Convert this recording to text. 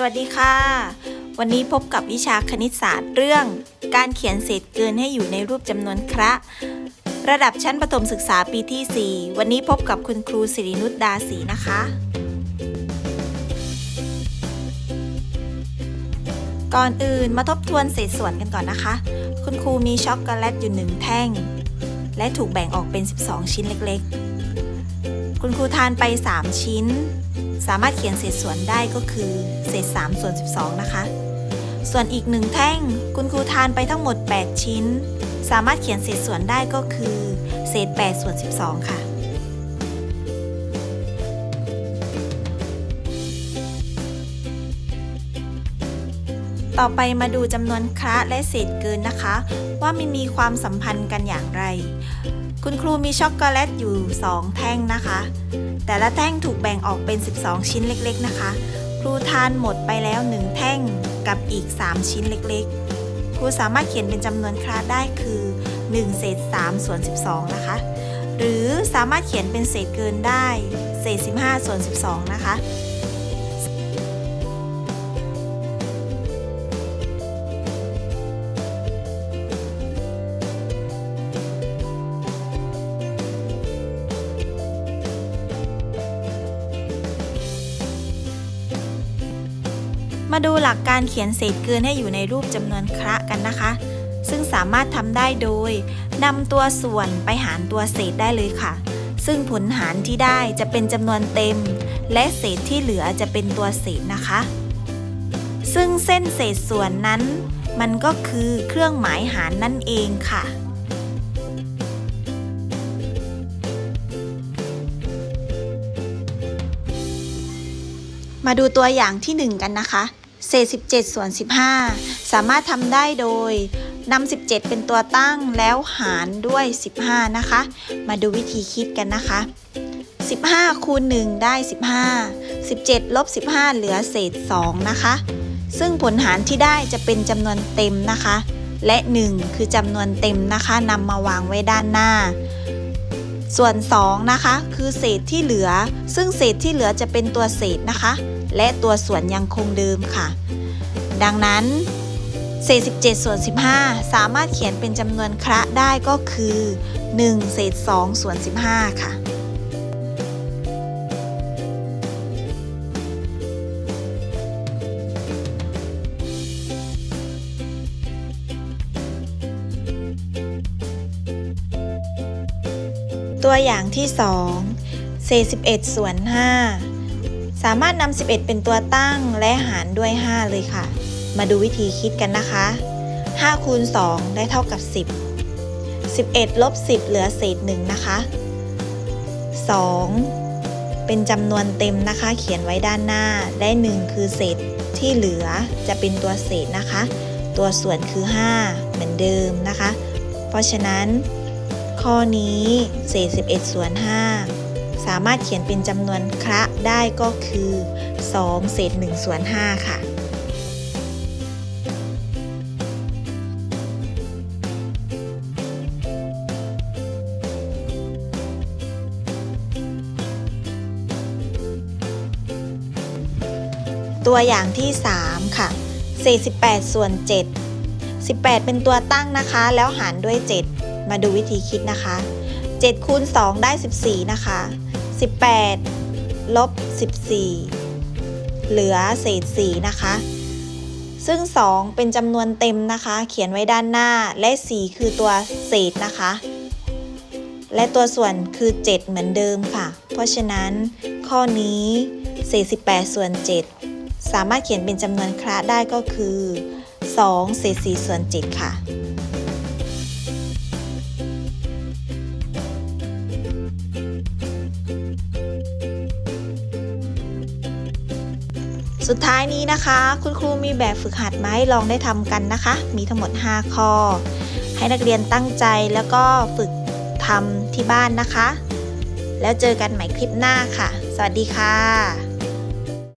สวัสดีค่ะ วันนี้พบกับวิชาคณิตศาสตร์เรื่อง การเขียนเศษเกินให้อยู่ในรูปจำนวนคระ ระดับชั้นประถมศึกษาปีที่ 4 วันนี้พบกับคุณครูสิรินุชดาศีนะคะ ก่อนอื่นมาทบทวนเศษส่วนกันก่อนนะคะ คุณครูมีช็อกโกแลตอยู่หนึ่งแท่ง และถูกแบ่งออกเป็น 12 ชิ้นเล็กๆ คุณครูทานไป 3 ชิ้น สามารถเขียนเศษส่วนได้ก็คือเศษ3ส่วน12 นะคะ ส่วนอีกหนึ่งแท่งคุณครูทานไปทั้งหมด 8 ชิ้น สามารถเขียนเศษส่วนได้ก็คือ เศษ8ส่วน12 ค่ะ ต่อไปมาดูจำนวนคระและเศษเกินนะคะ ว่ามันมีความสัมพันธ์กันอย่างไร คุณครูมีช็อกโกแลตอยู่ 2 แท่งนะคะ แต่ละแท่งถูกแบ่งออกเป็น 12 ชิ้นเล็กๆนะคะ ครูทานหมดไปแล้ว 1 แท่งกับอีก 3 ชิ้นเล็กๆ ครูสามารถเขียนเป็นจำนวนคระได้คือ 1 เศษ3ส่วน 12 นะคะ หรือสามารถเขียนเป็นเศษเกินได้ เศษ 15 ส่วน 12 นะคะ มาดูหลักการเขียนเศษเกินให้อยู่ในรูปจำนวนคระกันนะคะ ซึ่งสามารถทำได้โดยนำตัวส่วนไปหารตัวเศษได้เลยค่ะ ซึ่งผลหารที่ได้จะเป็นจำนวนเต็ม และเศษที่เหลือจะเป็นตัวเศษนะคะ ซึ่งเส้นเศษส่วนนั้น มันก็คือเครื่องหมายหารนั่นเองค่ะมาดูตัวอย่างที่ 1 กันนะคะ เศษ 17 ส่วน 15 สามารถทำได้โดยนำ17 เป็นตัวตั้งแล้วหารด้วย 15 นะคะ มาดูวิธีคิดกันนะคะ 15 คูณ 1 ได้ 15 17 ลบ 15 เหลือเศษ 2 นะคะ ซึ่งผลหารที่ได้จะเป็นจำนวนเต็มนะคะ และ 1 คือจำนวนเต็มนะคะนำมาวางไว้ด้านหน้า ส่วน 2 นะคะ คือเศษที่เหลือ ซึ่งเศษที่เหลือจะเป็นตัวเศษนะคะ และตัวส่วนยังคงเดิมค่ะ ดังนั้นเศษ17ส่วน15 สามารถเขียนเป็นจำนวนคระได้ก็คือ 1 เศษ2ส่วน15 ค่ะตัวอย่างที่2เศษ11ส่วน5 สามารถนำ11 เป็นตัวตั้งและหารด้วย 5 เลยค่ะ มาดูวิธีคิดกันนะคะ5คูณ2ได้เท่ากับ 10 11ลบ10 เหลือเศษ1นะคะ 2 เป็นจำนวนเต็มนะคะ เขียนไว้ด้านหน้าได้ 1 คือเศษที่เหลือจะเป็นตัวเศษนะคะ ตัวส่วนคือ 5 เหมือนเดิมนะคะ เพราะฉะนั้น ข้อนี้เศษ11ส่วน5สามารถเขียนเป็นจำนวนคระ ได้ก็คือ 2 เศษ1ส่วน5ค่ะตัวอย่างที่ 3 ค่ะเศษ18 ส่วน 7 18 เป็นตัวตั้งนะคะ แล้วหารด้วย 7 มาดูวิธีคิดนะคะ 7คูณ2ได้ 14 นะคะ 18 ลบ 14 เหลือเศษ 4 นะคะ ซึ่ง 2 เป็นจำนวนเต็มนะคะ เขียนไว้ด้านหน้าและ 4 คือตัวเศษนะคะ และตัวส่วนคือ 7 เหมือนเดิมค่ะ เพราะฉะนั้น ข้อนี้เศษ 18 ส่วน 7 สามารถเขียนเป็นจำนวนคระได้ก็คือ2เศษ4ส่วน 7 ค่ะ สุดท้ายนี้นะคะ คุณครูมีแบบฝึกหัดมาให้ลองได้ทำกันนะคะ มีทั้งหมด 5 ข้อ ให้นักเรียนตั้งใจแล้วก็ฝึกทำที่บ้านนะคะ แล้วเจอกันใหม่คลิปหน้าค่ะ สวัสดีค่ะ